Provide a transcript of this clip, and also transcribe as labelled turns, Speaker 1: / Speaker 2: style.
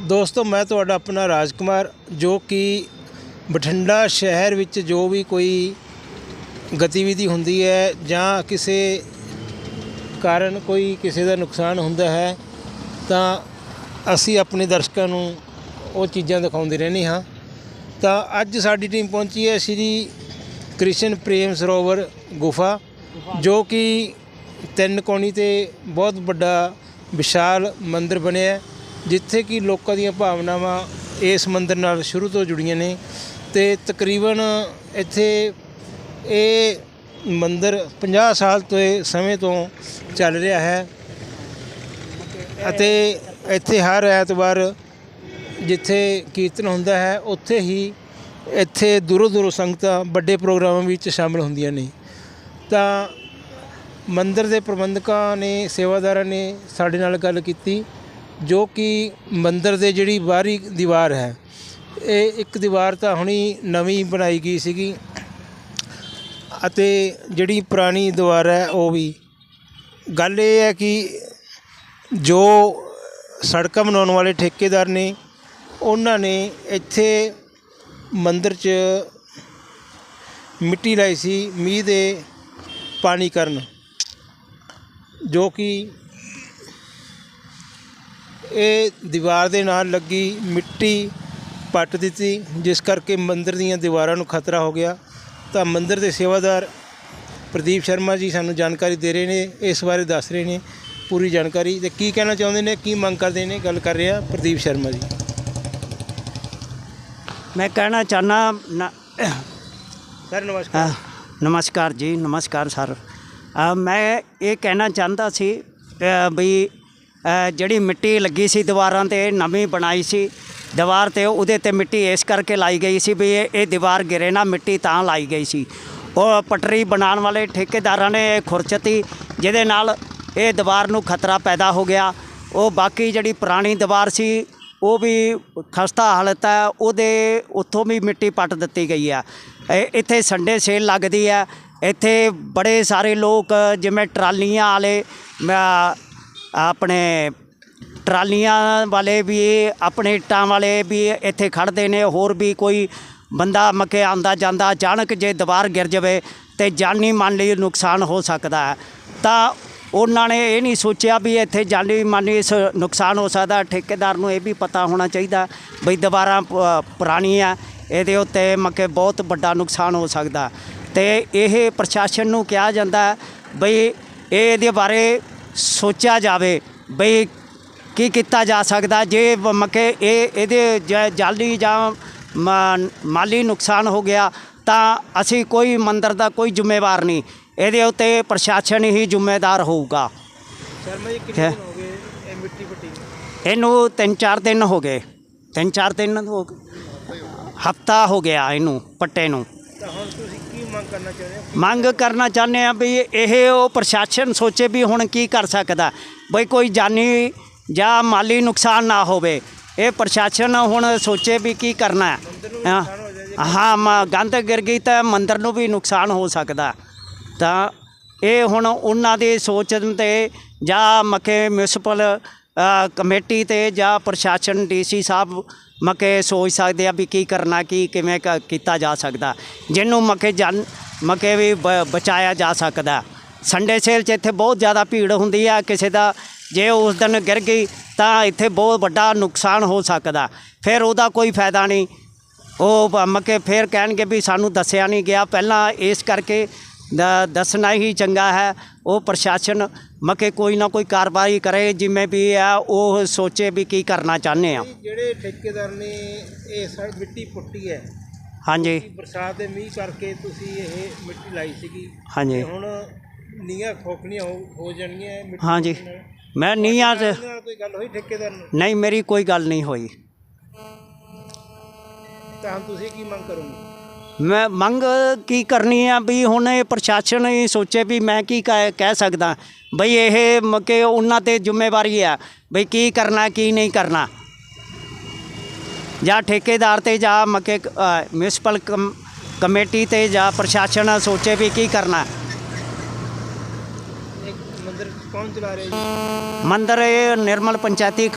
Speaker 1: ਦੋਸਤੋ ਮੈਂ ਤੁਹਾਡਾ ਆਪਣਾ ਰਾਜਕੁਮਾਰ ਜੋ ਕਿ ਬਠਿੰਡਾ ਸ਼ਹਿਰ ਵਿੱਚ ਜੋ ਵੀ ਕੋਈ ਗਤੀਵਿਧੀ ਹੁੰਦੀ ਹੈ ਜਾਂ ਕਿਸੇ ਕਾਰਨ ਕੋਈ ਕਿਸੇ ਦਾ ਨੁਕਸਾਨ ਹੁੰਦਾ ਹੈ ਤਾਂ ਅਸੀਂ ਆਪਣੇ ਦਰਸ਼ਕਾਂ ਨੂੰ ਉਹ ਚੀਜ਼ਾਂ ਦਿਖਾਉਂਦੇ ਰਹਿੰਦੇ ਹਾਂ। ਤਾਂ ਅੱਜ ਸਾਡੀ ਟੀਮ ਪਹੁੰਚੀ ਹੈ ਸ਼੍ਰੀ ਕ੍ਰਿਸ਼ਨ ਪ੍ਰੇਮ ਸਰੋਵਰ ਗੁਫਾ ਜੋ ਕਿ ਤਿੰਨ ਕੋਣੀ ਤੇ ਬਹੁਤ ਵੱਡਾ ਵਿਸ਼ਾਲ ਮੰਦਿਰ ਬਣਿਆ ਹੈ, ਜਿੱਥੇ ਕਿ ਲੋਕਾਂ ਦੀਆਂ ਭਾਵਨਾਵਾਂ ਇਸ ਮੰਦਿਰ ਨਾਲ ਸ਼ੁਰੂ ਤੋਂ ਜੁੜੀਆਂ ਨੇ ਤੇ ਤਕਰੀਬਨ ਇੱਥੇ ਇਹ ਮੰਦਿਰ 50 ਸਾਲ ਤੋਂ ਸਮੇਂ ਤੋਂ ਚੱਲ ਰਿਹਾ ਹੈ। ਅਤੇ ਇੱਥੇ ਹਰ ਐਤਵਾਰ ਜਿੱਥੇ ਕੀਰਤਨ ਹੁੰਦਾ ਹੈ, ਉੱਥੇ ਹੀ ਇੱਥੇ ਦੂਰੋਂ ਦੂਰੋਂ ਸੰਗਤਾਂ ਵੱਡੇ ਪ੍ਰੋਗਰਾਮਾਂ ਵਿੱਚ ਸ਼ਾਮਲ ਹੁੰਦੀਆਂ ਨੇ। ਤਾਂ ਮੰਦਿਰ ਦੇ ਪ੍ਰਬੰਧਕਾਂ ਨੇ, ਸੇਵਾਦਾਰਾਂ ਨੇ ਸਾਡੇ ਨਾਲ ਗੱਲ ਕੀਤੀ। ਜੋ ਕਿ ਮੰਦਰ ਦੇ ਜਿਹੜੀ ਬਾਹਰੀ ਦੀਵਾਰ ਹੈ, ਇਹ ਇੱਕ ਦੀਵਾਰ ਤਾਂ ਹੁਣੀ ਨਵੀਂ ਬਣਾਈ ਗਈ ਸੀਗੀ ਅਤੇ ਜਿਹੜੀ ਪੁਰਾਣੀ ਦੀਵਾਰ ਹੈ ਉਹ ਵੀ। ਗੱਲ ਇਹ ਹੈ ਕਿ ਜੋ ਸੜਕਾਂ ਬਣਾਉਣ ਵਾਲੇ ਠੇਕੇਦਾਰ ਨੇ, ਉਹਨਾਂ ਨੇ ਇੱਥੇ ਮੰਦਰ 'ਚ ਮਿੱਟੀ ਲਾਈ ਸੀ ਮੀਂਹ ਦੇ ਪਾਣੀ ਕਰਨ, ਜੋ ਕਿ ਇਹ ਦੀਵਾਰ ਦੇ ਨਾਲ ਲੱਗੀ ਮਿੱਟੀ ਪੱਟ ਦਿੱਤੀ ਜਿਸ ਕਰਕੇ ਮੰਦਿਰ ਦੀਆਂ ਦੀਵਾਰਾਂ ਨੂੰ ਖਤਰਾ ਹੋ ਗਿਆ। ਤਾਂ ਮੰਦਿਰ ਦੇ ਸੇਵਾਦਾਰ ਪ੍ਰਦੀਪ ਸ਼ਰਮਾ ਜੀ ਸਾਨੂੰ ਜਾਣਕਾਰੀ ਦੇ ਰਹੇ ਨੇ ਇਸ ਬਾਰੇ ਦੱਸ ਰਹੇ ਨੇ ਪੂਰੀ ਜਾਣਕਾਰੀ। ਤੇ ਕੀ ਕਹਿਣਾ ਚਾਹੁੰਦੇ ਨੇ ਕੀ ਮੰਗ ਕਰਦੇ ਨੇ ਗੱਲ ਕਰ ਰਹੇ ਪ੍ਰਦੀਪ ਸ਼ਰਮਾ ਜੀ।
Speaker 2: ਮੈਂ ਕਹਿਣਾ ਚਾਹਨਾ
Speaker 1: ਸਰ ਨਮਸਕਾਰ।
Speaker 2: ਨਮਸਕਾਰ ਜੀ ਨਮਸਕਾਰ ਸਰ। ਮੈਂ ਇਹ ਕਹਿਣਾ ਚਾਹੁੰਦਾ ਸੀ ਵੀ ਜਿਹੜੀ ਮਿੱਟੀ ਲੱਗੀ ਸੀ ਦੀਵਾਰਾਂ ਤੇ, ਨਵੀਂ ਬਣਾਈ ਸੀ। ਦੀਵਾਰ ਤੇ ਉਹਦੇ ਤੇ ਮਿੱਟੀ ਇਸ ਕਰਕੇ ਲਾਈ ਗਈ ਸੀ ਵੀ ਇਹ ਇਹ ਦੀਵਾਰ ਗਿਰੇ ਨਾ, ਮਿੱਟੀ ਤਾਂ ਲਾਈ ਗਈ ਸੀ। ਉਹ ਪਟਰੀ ਬਣਾਉਣ ਵਾਲੇ ਠੇਕੇਦਾਰਾਂ ਨੇ ਇਹ ਖੁਰਚਤੀ, ਜਿਹਦੇ ਨਾਲ ਇਹ ਦੀਵਾਰ ਨੂੰ ਖਤਰਾ ਪੈਦਾ ਹੋ ਗਿਆ। ਉਹ ਬਾਕੀ ਜਿਹੜੀ ਪੁਰਾਣੀ ਦੀਵਾਰ ਸੀ, ਉਹ ਵੀ ਖਸਤਾ ਹਾਲਤ ਹੈ, ਉਹਦੇ ਉੱਥੋਂ ਵੀ ਮਿੱਟੀ ਪੱਟ ਦਿੱਤੀ ਗਈ ਹੈ। ਇੱਥੇ ਸੰਡੇ ਸੇਲ ਲੱਗਦੀ ਹੈ। ਇੱਥੇ ਬੜੇ ਸਾਰੇ ਲੋਕ, ਜਿਵੇਂ ਟਰਾਲੀਆਂ ਵਾਲੇ ਆਪਣੇ ਟਰਾਲੀਆਂ ਵਾਲੇ ਵੀ, ਆਪਣੇ ਇੱਟਾਂ ਵਾਲੇ ਵੀ ਇੱਥੇ ਖੜਦੇ ਨੇ, ਹੋਰ ਵੀ ਕੋਈ ਬੰਦਾ ਮੱਕੇ ਆਂਦਾ ਜਾਂਦਾ, ਅਚਾਨਕ ਜੇ ਦੀਵਾਰ ਗਿਰ ਜਾਵੇ ਤੇ ਜਾਨੀ ਮਾਲੀ ਨੁਕਸਾਨ ਹੋ ਸਕਦਾ ਹੈ। ਤਾਂ ਉਹਨਾਂ ਨੇ ਇਹ ਨਹੀਂ ਸੋਚਿਆ ਵੀ ਇੱਥੇ ਜਾਨੀ ਮਾਲੀ ਸ ਨੁਕਸਾਨ ਹੋ ਸਕਦਾ, ਠੇਕੇਦਾਰ ਨੂੰ ਇਹ ਵੀ ਪਤਾ ਹੋਣਾ ਚਾਹੀਦਾ ਬਈ ਦੁਬਾਰਾ ਪ- ਪੁਰਾਣੀਆਂ, ਇਹਦੇ ਉੱਤੇ ਮੱਕੇ ਬਹੁਤ ਵੱਡਾ ਨੁਕਸਾਨ ਹੋ ਸਕਦਾ। ਤੇ ਇਹ ਪ੍ਰਸ਼ਾਸਨ ਨੂੰ ਕਿਹਾ ਜਾਂਦਾ ਬਈ ਇਹ ਇਹਦੇ ਬਾਰੇ ਸੋਚਿਆ ਜਾਵੇ ਬਈ ਕੀ ਕੀਤਾ ਜਾ ਸਕਦਾ ਜੇ ਮੱਕੇ ਇਹ ਇਹਦੇ ਜ- ਜਾਲੀ ਜਾਂ ਮਾ- ਮਾਲੀ ਨੁਕਸਾਨ ਹੋ ਗਿਆ ਤਾਂ ਅਸੀਂ ਕੋਈ ਮੰਦਰ ਦਾ ਕੋਈ ਜ਼ਿੰਮੇਵਾਰ ਨਹੀਂ। ਇਹਦੇ ਉੱਤੇ ਪ੍ਰਸ਼ਾਸਨ ਹੀ ਜ਼ਿੰਮੇਦਾਰ ਹੋਊਗਾ।
Speaker 1: ਸ਼ਰਮਾ ਜੀ
Speaker 2: ਹੈ।
Speaker 1: ਕਿੰਨੇ ਦਿਨ ਹੋ ਗਏ ਇਹ ਮਿੱਟੀ ਪੱਟੀ?
Speaker 2: ਇਹਨੂੰ ਤਿੰਨ ਚਾਰ ਦਿਨ ਹੋ ਗਏ। ਤਿੰਨ ਚਾਰ ਦਿਨ ਹੋ ਗਏ। ਹਫਤਾ ਹੋ ਗਿਆ ਇਹਨੂੰ ਪੱਟੇ ਨੂੰ।
Speaker 1: ਤਾਂ ਹੁਣ ਤੁਸੀਂ ਕੀ ਮੰਗ ਕਰਨਾ ਚਾਹੁੰਦੇ ਹੋ?
Speaker 2: ਮੰਗ ਕਰਨਾ ਚਾਹੁੰਦੇ ਆ ਵੀ ਇਹ ਉਹ ਪ੍ਰਸ਼ਾਸਨ ਸੋਚੇ ਵੀ ਹੁਣ ਕੀ ਕਰ ਸਕਦਾ। ਬਈ ਕੋਈ ਜਾਨੀ ਜਾਂ ਮਾਲੀ ਨੁਕਸਾਨ ਨਾ ਹੋਵੇ। ਇਹ ਪ੍ਰਸ਼ਾਸਨ ਹੁਣ ਸੋਚੇ ਵੀ ਕੀ ਕਰਨਾ ਹੈ। ਹਾਂ। ਮ- ਗੰਦ ਗਿਰ ਗਈ ਤਾਂ ਮੰਦਰ ਨੂੰ ਵੀ ਨੁਕਸਾਨ ਹੋ ਸਕਦਾ। ਤਾਂ ਇਹ ਹੁਣ ਉਹਨਾਂ ਦੀ ਸੋਚ ਤੇ ਜਾਂ ਮੱਕੇ ਮਿਊਨਿਸਪਲ ਕਮੇਟੀ ਤੇ ਜਾਂ ਪ੍ਰਸ਼ਾਸਨ, ਡੀਸੀ ਸਾਹਿਬ ਮਕੇ ਸੋਚ ਸਕਦੇ ਆ ਵੀ ਕੀ ਕਰਨਾ, ਕੀ ਕਿਵੇਂ ਕ- ਕੀਤਾ ਜਾ ਸਕਦਾ। ਜਿਹਨੂੰ ਮਕੇ ਜਨ, ਮਕੇ ਵੀ ਬ- ਬਚਾਇਆ ਜਾ ਸਕਦਾ। ਸੰਡੇ ਸੇਲ 'ਚ ਇੱਥੇ ਬਹੁਤ ਜ਼ਿਆਦਾ ਭੀੜ ਹੁੰਦੀ ਆ, ਕਿਸੇ ਦਾ ਜੇ ਉਸ ਦਿਨ ਗਿਰ ਗਈ ਤਾਂ ਇੱਥੇ ਬਹੁਤ ਵੱਡਾ ਨੁਕਸਾਨ ਹੋ ਸਕਦਾ। ਫਿਰ ਉਹਦਾ ਕੋਈ ਫਾਇਦਾ ਨਹੀਂ। ਉਹ ਬ- ਮੱਕੇ ਫਿਰ ਕਹਿਣਗੇ ਵੀ ਸਾਨੂੰ ਦੱਸਿਆ ਨਹੀਂ ਗਿਆ। ਪਹਿਲਾਂ ਇਸ ਕਰਕੇ ਦ- ਦੱਸਣਾ ਹੀ ਚੰਗਾ ਹੈ। ਉਹ ਪ੍ਰਸ਼ਾਸਨ ਮੱਕੇ ਕੋਈ ਨਾ ਕੋਈ ਕਾਰਵਾਈ ਕਰੇ ਜਿਵੇਂ ਵੀ ਆ ਉਹ ਸੋਚੇ ਵੀ ਕੀ ਕਰਨਾ ਚਾਹੁੰਦੇ ਆ।
Speaker 1: ਜਿਹੜੇ ਠੇਕੇਦਾਰ ਨੇ ਇਹ ਸੜ ਮਿੱਟੀ ਪੁੱਟੀ ਹੈ।
Speaker 2: ਹਾਂਜੀ।
Speaker 1: ਬਰਸਾਤ ਦੇ ਮੀਂਹ ਕਰਕੇ ਤੁਸੀਂ ਇਹ ਮਿੱਟੀ ਲਾਈ ਸੀਗੀ।
Speaker 2: ਹਾਂਜੀ।
Speaker 1: ਹੁਣ ਨੀਆਂ ਖੋਖਣੀਆਂ ਹੋ ਜਾਣਗੀਆਂ ਮਿੱਟੀ
Speaker 2: ਹਾਂਜੀ। ਮੈਂ ਨੀਆਂ
Speaker 1: ਨਾਲ ਕੋਈ ਗੱਲ ਹੋਈ ਠੇਕੇਦਾਰ ਨਾਲ?
Speaker 2: ਨਹੀਂ ਮੇਰੀ ਕੋਈ ਗੱਲ ਨਹੀਂ ਹੋਈ।
Speaker 1: ਤਾਂ ਤੁਸੀਂ ਕੀ ਮੰਗ ਕਰੋਗੇ?
Speaker 2: ਮੈਂ ਮੰਗ ਕੀ ਕਰਨੀ ਆ ਵੀ ਹੁਣ ਇਹ ਪ੍ਰਸ਼ਾਸਨ ਹੀ ਸੋਚੇ ਵੀ ਮੈਂ ਕੀ ਕਹਿ ਕਹਿ ਸਕਦਾ। ਬਈ ਇਹ ਮ- ਕਿ ਉਹਨਾਂ ਤੇ ਜ਼ਿੰਮੇਵਾਰੀ ਆ ਬਈ ਕੀ ਕਰਨਾ ਕੀ ਨਹੀਂ ਕਰਨਾ। ਜਾਂ ਠੇਕੇਦਾਰ ਤੇ ਜਾਂ ਮੱਕੇ ਮਿਊਨਿਸਪਲ ਕਮੇਟੀ ਤੇ ਜਾਂ ਪ੍ਰਸ਼ਾਸਨ ਸੋਚੇ ਵੀ ਕੀ ਕਰਨਾ।
Speaker 1: ਮੰਦਿਰ ਕੌਣ ਚਲਾ ਰਿਹਾ ਜੀ?
Speaker 2: ਮੰਦਰ ਇਹ ਨਿਰਮਲ ਪੰਚਾਇਤੀ